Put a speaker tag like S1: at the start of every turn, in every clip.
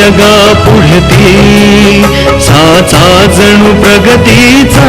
S1: जगा पुढती साचा जणू प्रगतीचा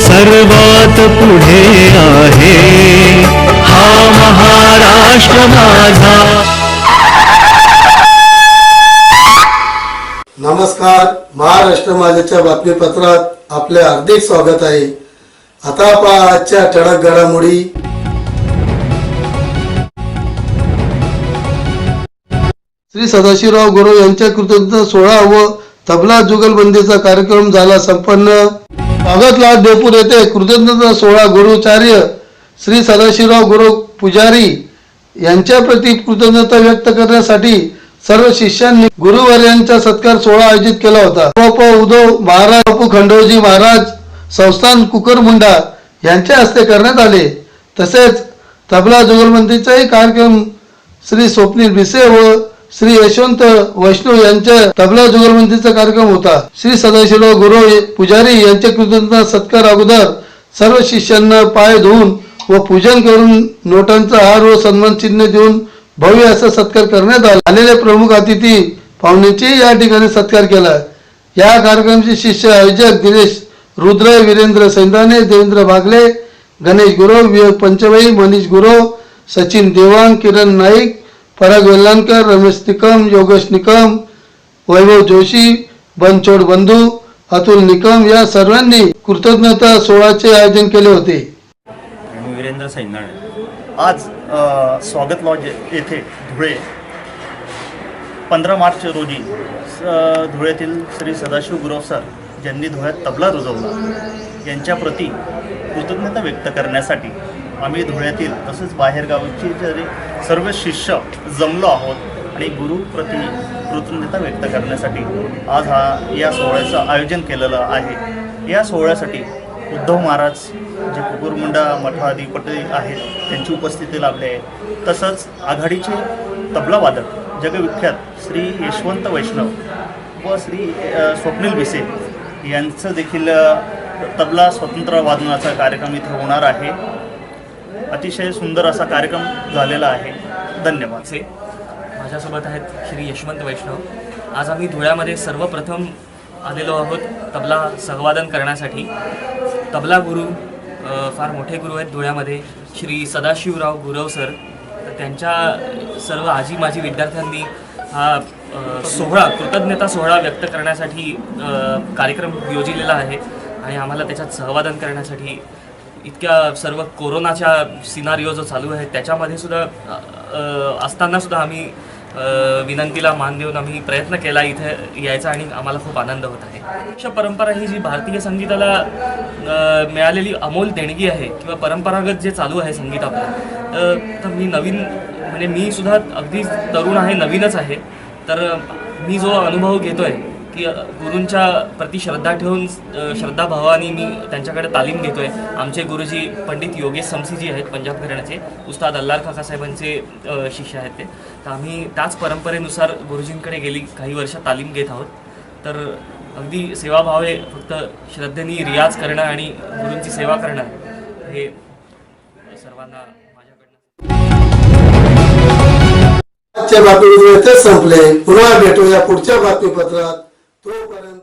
S1: सर्वात पुढे आहे. हा महाराष्ट्र माझा.
S2: नमस्कार. महाराष्ट्र माझ्याच्या बातमीपत्रात आपले हार्दिक स्वागत आहे. आता पहा आजच्या ठळक घडामोडी. श्री सदाशिवराव गुरव यांच्या कृतज्ञता सोहळा व तबला जुगलबंदीचा कार्यक्रम झाला संपन्न. भागतलाल देपूर येथे कृतज्ञता सोहळा गुरुचार्य श्री सदाशिवराव गुरु पुजारी यांच्या प्रती कृतज्ञता व्यक्त करण्यासाठी सर्व शिष्यांनी गुरुवर्यांचा सत्कार सोहळा आयोजित केला होता. पप उद्धव महाराज बापू खंडोजी महाराज संस्थान कुकरमुंडा यांच्या हस्ते करण्यात आले. तसेच तबला जुगलबंदीचाही कार्यक्रम श्री स्वप्नील भिसे व श्री यशवंत वैष्णव यांच्या तबला जुगलबंदीचा कार्यक्रम होता. श्री सदाशिवराव गुरु पुजारी यांच्या कृतज्ञता सत्कार अगोदर सर्व शिष्यांना पाय धुवून व पूजन करून नोटांचा हार व सन्मान चिन्ह देऊन भव्य असा सत्कार करण्यात आला. आलेले प्रमुख अतिथी पाहुण्याचे या ठिकाणी सत्कार केला. या कार्यक्रमाचे शिष्य आयोजक दिनेश रुद्र वीरेंद्र सैंदाने देवेंद्र भागले गणेश गुरव विवेक पंचबाई मनीष गुरव सचिन देवांग किरण नाईक पराग वेल्लांकर रमेश निकम योगेश निकम वैभव जोशी बनचोड बंधू अतुल निकम या सर्वांनी कृतज्ञता सोहळ्याचे आयोजन केले होते.
S3: मी वीरेंद्र सैंदाणे आज स्वागत लॉज येथे धुळे. पंधरा मार्च रोजी धुळ्यातील धुळेतील श्री सदाशिव गुरव सर ज्यांनी धुळ्यात तबला रुजवला यांच्याप्रती कृतज्ञता व्यक्त करण्यासाठी आम्ही धुळ्यातील तसेच बाहेरगावचे जरी सर्व शिष्य जमलो आहोत आणि गुरुप्रती कृतज्ञता व्यक्त करण्यासाठी आज हा या सोहळ्याचं आयोजन केलेलं आहे. या सोहळ्यासाठी उद्धव महाराज जे कुकुरमुंडा मठाधिपती आहेत त्यांची उपस्थिती लाभली आहे. तसंच आघाडीचे तबलावादक जगविख्यात श्री यशवंत वैष्णव व श्री स्वप्नील भिसे यांचं देखील तबला स्वतंत्र वादनाचा कार्यक्रम इथे होणार आहे. अतिशय सुंदर असा कार्यक्रम झालेला आहे. धन्यवाद.
S4: से माझ्यासोबत आहेत श्री यशवंत वैष्णव. आज आम्ही धुळ्यामध्ये सर्वप्रथम आलेलो आहोत तबला सहवादन करण्यासाठी. तबला गुरु फार मोठे गुरु आहेत धुळ्यामध्ये. श्री सदाशिवराव गुरव सर. तर त्यांच्या सर्व आजी माजी विद्यार्थ्यांनी हा सोहळा कृतज्ञता सोहळा व्यक्त करण्यासाठी कार्यक्रम योजिलेला आहे. आणि आम्हाला त्याच्यात सहवादन करण्यासाठी इतक्या सर्व कोरोनाच्या सिनारिओ जो चालू आहे त्याच्यामध्ये सुद्धा असताना सुद्धा आम्ही विनंतीला मान देऊन आम्ही प्रयत्न केला इथे यायचा आणि आम्हाला खूप आनंद होत आहे. अशा परंपरा ही जी भारतीय संगीताला मिळालेली अमोल देणगी आहे किंवा परंपरागत जे चालू आहे संगीत आपलं तर मी नवीन म्हणजे मी सुद्धा अगदी तरुण आहे नवीनच आहे. तर मी जो अनुभव घेतो आहे की गुरूंच्या प्रति श्रद्धा ठेवून श्रद्धाभावाने मी त्यांच्याकडे तालीम घेतोय. आमचे गुरुजी पंडित योगेश समसीजी आहेत पंजाब घराण्याचे. उस्ताद अल्लार काकासाहेबांचे शिष्य आहेत ते. तर आम्ही त्याच परंपरेनुसार गुरुजींकडे गेली काही वर्ष तालीम घेत आहोत. तर अगदी सेवाभाव फक्त श्रद्धेने रियाज करणं आणि गुरूंची सेवा करणं हे सर्वांना माझ्याकडनं.
S2: आजच्या बातमीपत्र संपले. पुन्हा भेटूया पुढच्या बातमीपत्रात. Estou para